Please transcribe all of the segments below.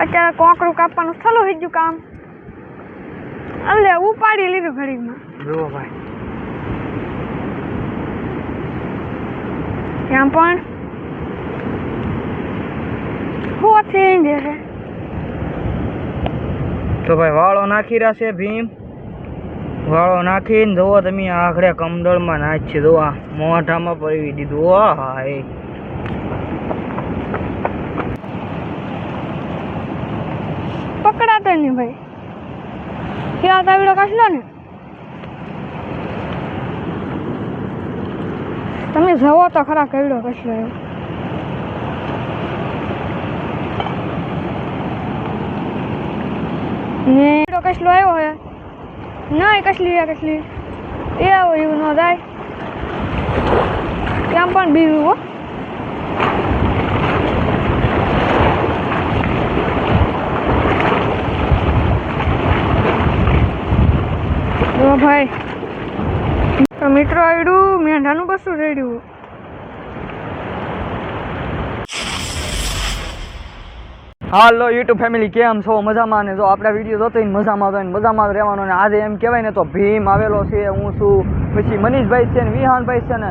અત્યારે કોકરું કાપવાનું થલું થઈ ગયું કામ. એટલે ઉપાડી લીધું ઘડીકમાં. જુઓ ભાઈ. ત્યાં પણ છે તો ભાઈ વાળો નાખી રહ્યા છે ભીમ. વાળો નાખીને જુઓ તમે આખડે કમડળમાં નાખી જુઓ આ મોઢામાં પડી દીધું. આ હા પકડાતો નહીં ભાઈ. કેવા તાવીડો કાશલો ને. તમે જવો તો ખરા કેવડો કશલો એવો ને કઈડો કશલો આવ્યો હે? નહીં કશલી એ કશલી. એ આવો એવું ન થાય. ત્યાં પણ બીજું હો. ભાઈ. તો મિત્રો આવડ્યું મેંઢાનું બસું રેડ્યું હાલો યુટ્યુબ ફેમિલી, કેમ છો? મજામાં ને? જો આપણા વીડિયો જોતો મજામાં તો ને મજામાં રહેવાનો ને આજે એમ કહેવાય ને તો ભીમ આવેલો છે, હું છું. પછી મનીષભાઈ છે ને, વિહાનભાઈ છે ને,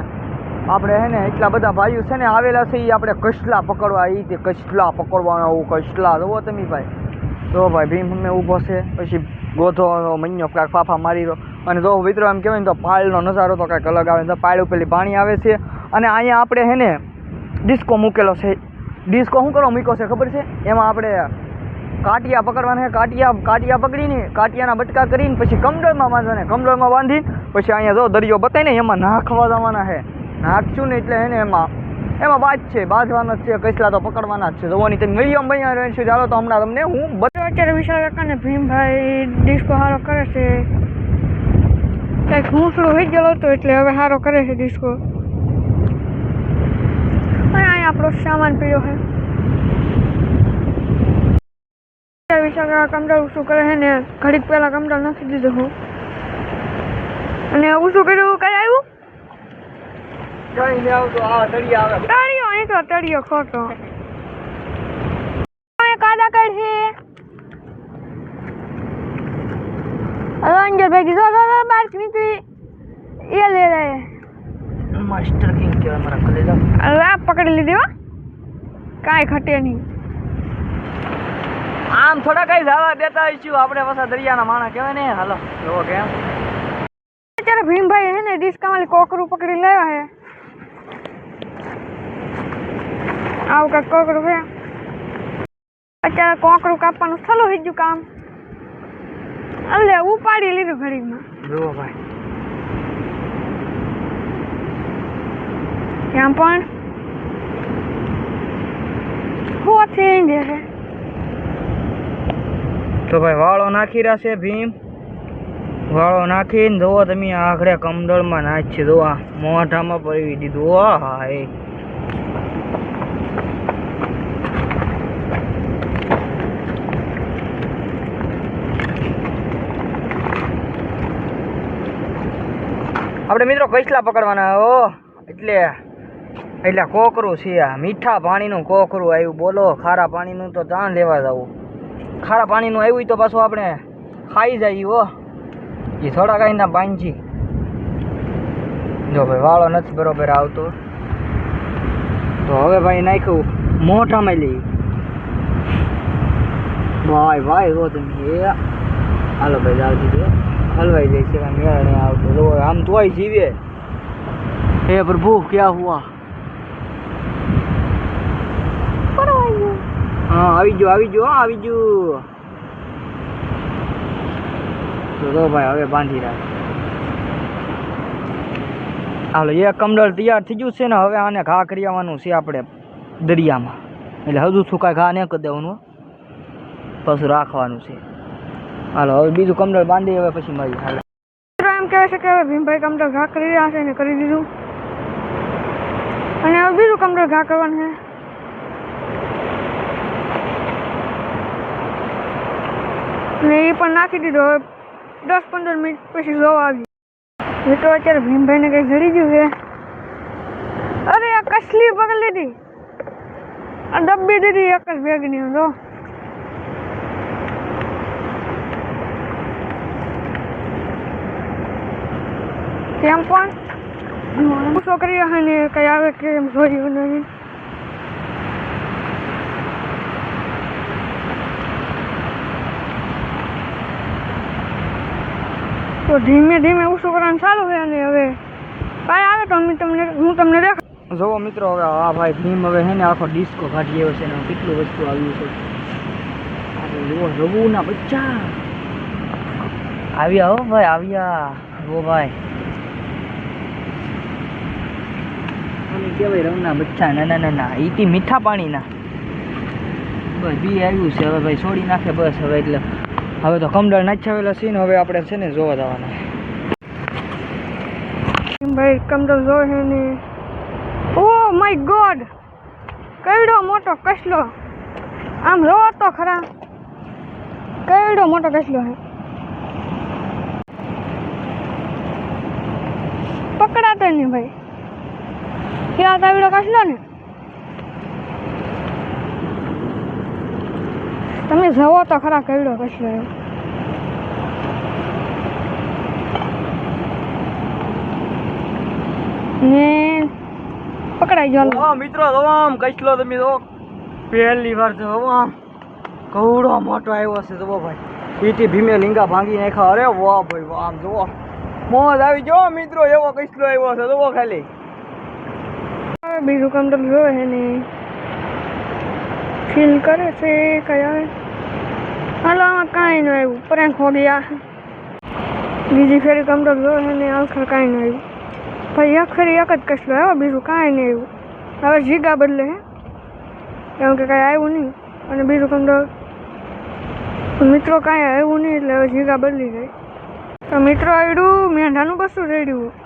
આપણે હે ને એટલા બધા ભાઈઓ છે ને આવેલા છે એ આપણે કસલા પકડવા એ તે કસલા પકડવાના આવું કસલા. જોવો તમે ભાઈ. જો ભાઈ, ભીમ અમે ઊભો છે. પછી ગોધો, મન્યો કાંઈક ફાફા મારી રહ્યો. અને જો મિત્રો એમ કહેવાય ને તો પાળનો નજારો તો કાંઈક અલગ આવે તો પાળ ઉપરથી પાણી આવે છે. અને અહીંયા આપણે હે ને ડિસ્કો મૂકેલો છે. ડિસ્કો શું કરો મૂક્યો છે ખબર છે? એમાં આપણે કાટિયા પકડવાના છે. કાટિયા કાટિયા પકડીને કાટિયાના બટકા કરીને પછી કમડળમાં બાંધવાના કમડળમાં બાંધીને પછી અહીંયા જો દરિયો બતાવીને એમાં નાખવા જવાના છે. નાખશું ને એટલે હે ને એમાં એમાં બાજ છે. બાંધવાનો જ છે. કસલા તો પકડવાના જ છે. જોવાની તમે મીડિયમ બન્યા રહેશું ચાલો તો હમણાં તમને હું અત્યારે વિશાલ કાકા ને ભીમભાઈ ડિસ્કો હારો કરે છે. કંઈક હુંસળો થઈ ગયેલો હતો એટલે હવે સારો કરે છે ડિસ્કો અને અહીંયા આપણો સામાન પીડ્યો છે. કાકા કમડલ શું કરે છે ને ઘડીક પહેલા કમડલ નથી દીધો હું. અને ઉશું કર્યું કઈ આવ્યું? તળિયો અહીં તો તળિયો ખોટો. કાદા હવે અંજર ભાઈ જો નીકળી એ લે લે માસ્ટર કિંગ કહેવાય મારા કલેજા હવે આ પકડી લીધી હો. કાંઈ ખટે નહીં. આમ થોડા કઈ જવા દેતા હોઈશું. આપણે પાછા દરિયાના માણા કહેવાય ને. હાલો જોવો કેમ. અત્યારે ભીમભાઈ છે ને ડિસ્કાવાળી કોકરું પકડી લેવા હે આવું કાંઈક કોકરું છે? અત્યારે કોકરું કાપવાનું થલું થઈ ગયું કામ. એટલે ઉપાડી લીધું ઘડીકમાં. જુઓ ભાઈ. ત્યાં પણ છે? તો ભાઈ વાળો નાખી રહ્યા છે ભીમ. વાળો નાખીને જુઓ તમે આખરે કમડળમાં નાખી જુઓ આ મોઢામાં પડી દીધું. આ હા એ આપણે મિત્રો કૈસલા પકડવાના ઓ એટલે એટલે કોકરું છે આ. મીઠા પાણીનું કોકરું આવ્યું. બોલો, ખારા પાણીનું તો જાણ લેવા જવું. ખારા પાણીનું આવ્યું તો પાછું આપણે ખાઈ જઈએ હો. એ થોડા કાંઈના બાંધી જો ભાઈ, વાળો નથી બરોબર આવતો. તો હવે ભાઈ નાખ્યું મોઢામાં લઈ. ભાઈ ભાઈ, હો તમે. હાલો ભાઈ જાવ દીધું હલવાઈ જાય છે, કાંઈ મેળ નહીં આવતો. આમ તોય જીવે. હે પ્રભુ, ક્યાં હુઆ? હા, આવી જો આવી જો આવી જો. તો ભાઈ, હવે બાંધી રાખ. હાલો એક કમડળ તૈયાર થઈ ગયું છે ને, હવે આને ઘા કરી આવવાનું છે આપણે દરિયામાં. એટલે હજુ કાંઈ ઘા નહીં કરી દેવાનું. પછી રાખવાનું છે. હાલો, હવે બીજું કમડળ બાંધી હવે પછી મળી હાલો. એમ કહે છે કે હવે ભીમભાઈ કમડળ ઘા કરી રહ્યા છે ને કરી દીધું. અને હવે બીજું કમડળ ઘા કરવાનું છે. ને એ પણ નાખી દીધો. હવે દસ પંદર મિનિટ પછી જોવા આવી મિત્રો, અત્યારે ભીમભાઈને કંઈ જડી ગયું છે. અરે, આ કસલી પકડી લીધી. આ ડબ્બી દીધી એક જ ભેગની જો કેમ પણ? ગુસ્સો કરી રહ્યા ને કઈ આવે કે એમ જોયું નહીં. તો ધીમે ધીમે ઓછું કરવાનું ચાલુ છે અને હવે. કાંઈ આવે તો અમે તમને, હું તમને દેખ જોવો મિત્રો હવે આ ભાઈ ભીમ હવે હે ને આખો ડિસ્કો કાઢી આવ્યો છે ને કેટલું વસ્તુ આવ્યું છે. અરે જુઓ ના બચ્ચા. આવ્યા હો ભાઈ, આવ્યા. જુઓ ભાઈ. કહેવાય રવના બચ્ચા નાના નાના. ઈટી મીઠા પાણીના. બસ, બી આવ્યું છે. હવે ભાઈ છોડી નાખે બસ હવે એટલે. હવે તો કમડળ નાચાવેલા સીન, હવે આપણે છે ને જોવા જવાના. ભાઈ કમડળ જોવે છે ને. Oh my God! કઈડો મોટો કસલો. આમ જોવો તો ખરા. કઈડો મોટો કસલો હે. પકડાતો નહીં ભાઈ. ક્યાં કાવડો કસલો ને? તમે જવો તો ખરા કસલો એમ. ને પકડાઈ ગયો. ઓ મિત્રો આમ કઈસલો તમે તો. પહેલી વાર જો આમ. કવડો મોટો આવ્યો છે જો ભાઈ. ઈટી ભીમે લીંગા ભાંગી નાખ્યા. અરે વાહ ભાઈ, વાહ, આમ જુઓ. મોજ આવી ગયો મિત્રો, એવો કઈસલો આવ્યો છે, જુઓ ખાલી. હવે બીજું કામ તો જોવે છે ને. ફીલ કરે છે, કયા? હાલો, આમાં કાંઈ ન આવ્યું. પ્રેન્ક હો ગયા. બીજી ફેરી કામ તો જોવે છે ને, આખર કાંઈ ન આવ્યું. ભાઈ, એક એક જ કસલો આવ્યો બીજું કાંઈ નહીં આવ્યું. હવે જીગા બદલે, હે. કેમ કે કાંઈ આવ્યું નહીં. અને બીજું કામ તો મિત્રો કાંઈ આવ્યું નહીં, એટલે હવે જીગા બદલી ગઈ. તો મિત્રો આવ્યું મેંઢાનું કશું રેડ્યું.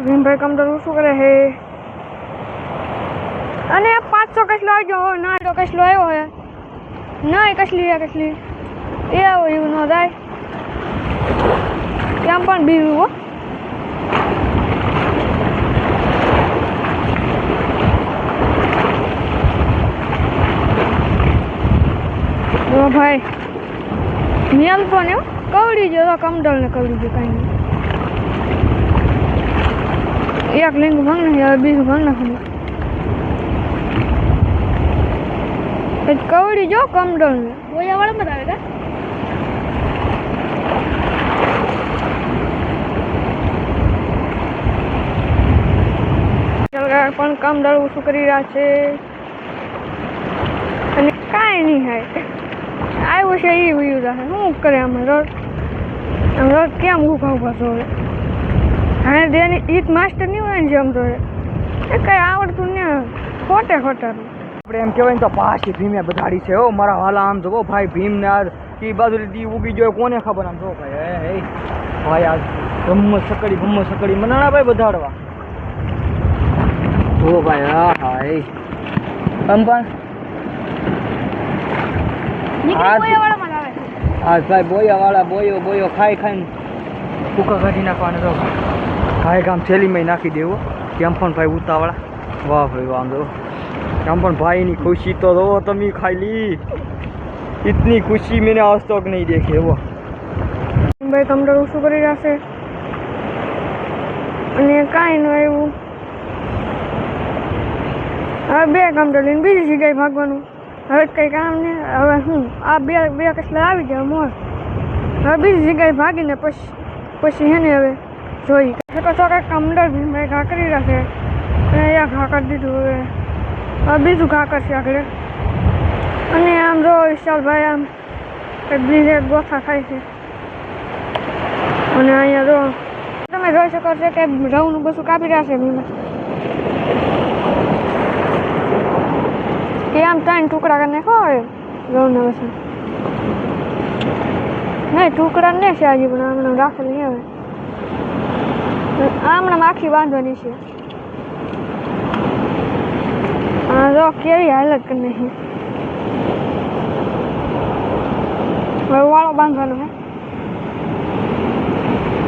ભીમભાઈ કમટર શું કરે? હે. અને પાંચસો કસલો આવજો હો ના તો કસલો આવ્યો હે ના કસલી હે કસલી. એ આવો, એવું ન થાય. કેમ પણ બીવું હો. ભાઈ. મેલ પણ એવું કવડી તો કમડલ ને કવડી જો કાંઈ નહીં. એક લિંગ ભંગ નહીં હવે બીજું ભંગ નાખું કવડી જો કમડલ ને બોયા વાળા બતાવે કા પણ કમડલ ઓછું કરી રહ્યા છે અને કાંઈ નહીં થાય આવ્યું છે એ વયું રાખે શું કરે આમાં રોડ આમ રોડ કેમ ઊભા ઊભા જોવે હા તેની ઈત માસ્ટર નહીં હોય ને જેમ તો એ કઈ આવડતું ને ખોટે ખોટે. આપણે એમ કહેવાય ને તો પાછી ભીમે બધાડી છે હો મારા વાલા આમ જોવો ભાઈ ભીમ ને આ એ બાજુ લીધી ઉગી ગયો કોને ખબર આમ જો ભાઈ હે હે. ભાઈ આ બ્રહ્મ સકડી બ્રહ્મ સકડી મનાણા ભાઈ બધાડવા. ઓ ભાઈ હા હા એ. આમ પણ જ આ ભાઈ બોયા વાળા બોયો બોયો ખાઈ ખાઈને કુકા કાઢી નાખવાને તો ખાય કામ થેલીમાં નાખી દેવો. કેમ પણ ભાઈ ઉતાવળા? વાહ ભાઈ, વાંધો. કેમ પણ ભાઈની ખુશી તો રહો તમે ખાઈ લી ઇતની ખુશી મેને આજ તક નહીં દેખી એવો ભાઈ કમ્પ્યુટર ઓછું કરી છે. અને કાંઈ ન એવું હવે બે કમ્પ્યુટર લઈને બીજી જગ્યાએ ભાગવાનું. હવે કંઈ કામ નહીં. હવે હું, આ બે બે કસલા આવી જાય મોર. હવે બીજી જગ્યાએ ભાગીને પછી પછી હે ને હવે જોઈ. શકો છો કે કમડર ભાઈ ઘાકરી રાખે અને અહીંયા ઘાકર દીધું હવે. બીજું ઘાકર છે આગળ. અને આમ જો વિશાલભાઈ આમ કંઈક બીજે ગોથા ખાય છે. અને અહીંયા જો તમે જોઈ શકો છો કે રવનું બધું કાપી રહ્યા છે ભીમે. એ આમ ત્રણ ટુકડા કરી નાખો રવના પછી નહીં, ટુકડા ને છે હજી પણ, હમણાં રાખેલ નહીં હવે. હમણાં આખી બાંધવાની છે. હા જો કેવી હાલત કરી નાખી. હવે વાળો બાંધવાનો હે.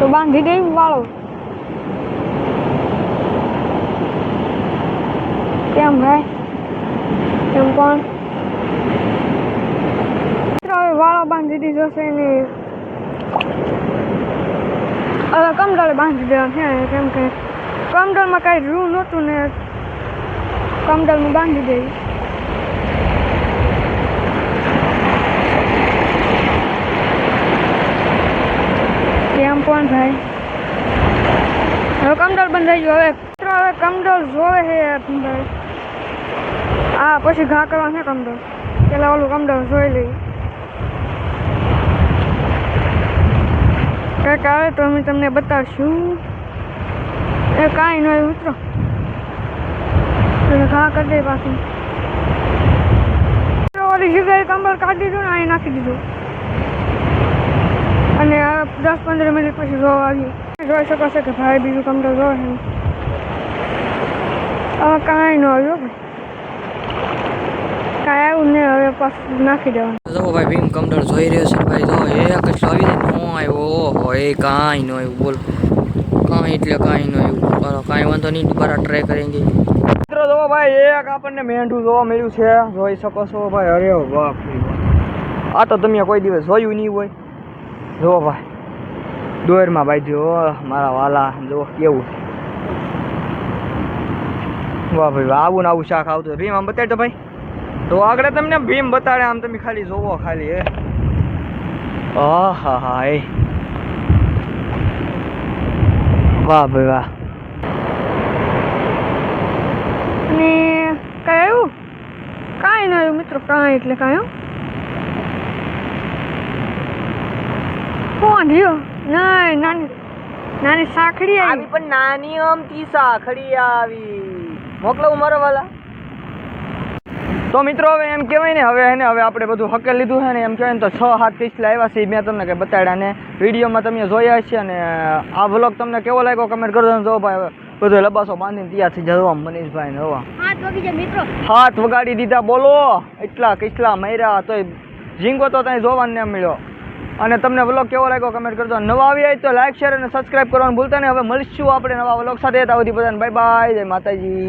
તો બાંધી દઈ વાળો. કેમ ભાઈ કેમ હવે વાળો બાંધી દીધો છે ને હવે કમડોળે બાંધી દેવા છે કેમ કે કમડોળમાં કાંઈ રૂ નહોતું ને કમડોળમાં બાંધી દેવી કેમ પણ ભાઈ? હવે કમડોળ બંધાઈ ગયો, હવે હવે કમડોળ જોવે છે ભાઈ. આ પછી ઘા કરવા છે કમડોળ પેલા ઓલું કમડોળ જોઈ લઈ કંઈક આવે તો અમે તમને બતાવશું. એ કાંઈ ન હોય, ઉતરો. ઘા કરી દે પાછું. ઓલી જગ્યાએ કમળ કાઢી દીધું ને અહીં નાખી દીધું. અને દસ પંદર મિનિટ પછી જોવા આવ્યું. જોઈ શકો છો કે ભાઈ બીજું કંબળ જોવે છે. હવે કાંઈ ન આવ્યું કાંઈ આવ્યું ને હવે પાછું નાખી દેવાનું. જો ભાઈ ભીમ કમડર જોઈ રહ્યો છે ભાઈ. જો, એ કશું આવી નો આવ્યો. એ કાંઈ ન આવ્યું, બોલ. કાંઈ એટલે કાંઈ ન આવ્યું. બરો, કાંઈ વાંધો નહીં, દુબારા ટ્રાય કરેંગે મિત્રો, જો ભાઈ એક આપણને મેંઢું જોવા મળ્યું છે. જોઈ શકો છો ભાઈ, અરે બાપ આ તો તમે કોઈ દિવસ જોયું નહીં હોય. જો ભાઈ, દોરમાં ભાઈ જો મારા વાલા. જો, કેવું વાહ ભાઈ આવું ને આવું શાક આવતું ભીમ, આમ બતાડ તો ભાઈ. તો આગળ તમને ભીમ બતાડે આમ તમે ખાલી જોવો ખાલી એ હા. હા એ. વાહ ભાઈ વાહ. ને કઈ આવ્યું? કાંઈ ના આવ્યું મિત્રો કાંઈ એટલે કાંઈ કોણ રહ્યો? નહીં નાની નાની સાખડી આવી. આવી પણ નાની અમથી સાખડી આવી. મોકલાવું મારા વાલા. તો મિત્રો હવે એમ કહેવાય ને હવે એને હવે આપણે બધું હકેલ લીધું છે ને એમ કહેવાય ને તો છ હાથ પીસલા આવ્યા છે. મેં તમને કંઈ બતાડ્યા ને વિડીયોમાં તમે જોયા છે અને આ વ્લોગ તમને કેવો લાગ્યો કમેન્ટ કરજો ને જો ભાઈ બધો લબાસો બાંધીને તૈયાર થઈ જવા મનીષભાઈ ને હવા હાથ વગાડી દીધા બોલો. એટલા કિસલા માર્યા તોય ઝીંગો તો ત્યાં જોવા ને મળ્યો. અને તમને વ્લોગ કેવો લાગ્યો કમેન્ટ કરજો. નવા આવી હોય તો લાઈક શેર અને સબસ્ક્રાઇબ કરવાનું ભૂલતા નહીં. હવે મળીશું આપણે નવા વ્લોગ સાથે. સુધી બધાને બાય બાય જય માતાજી.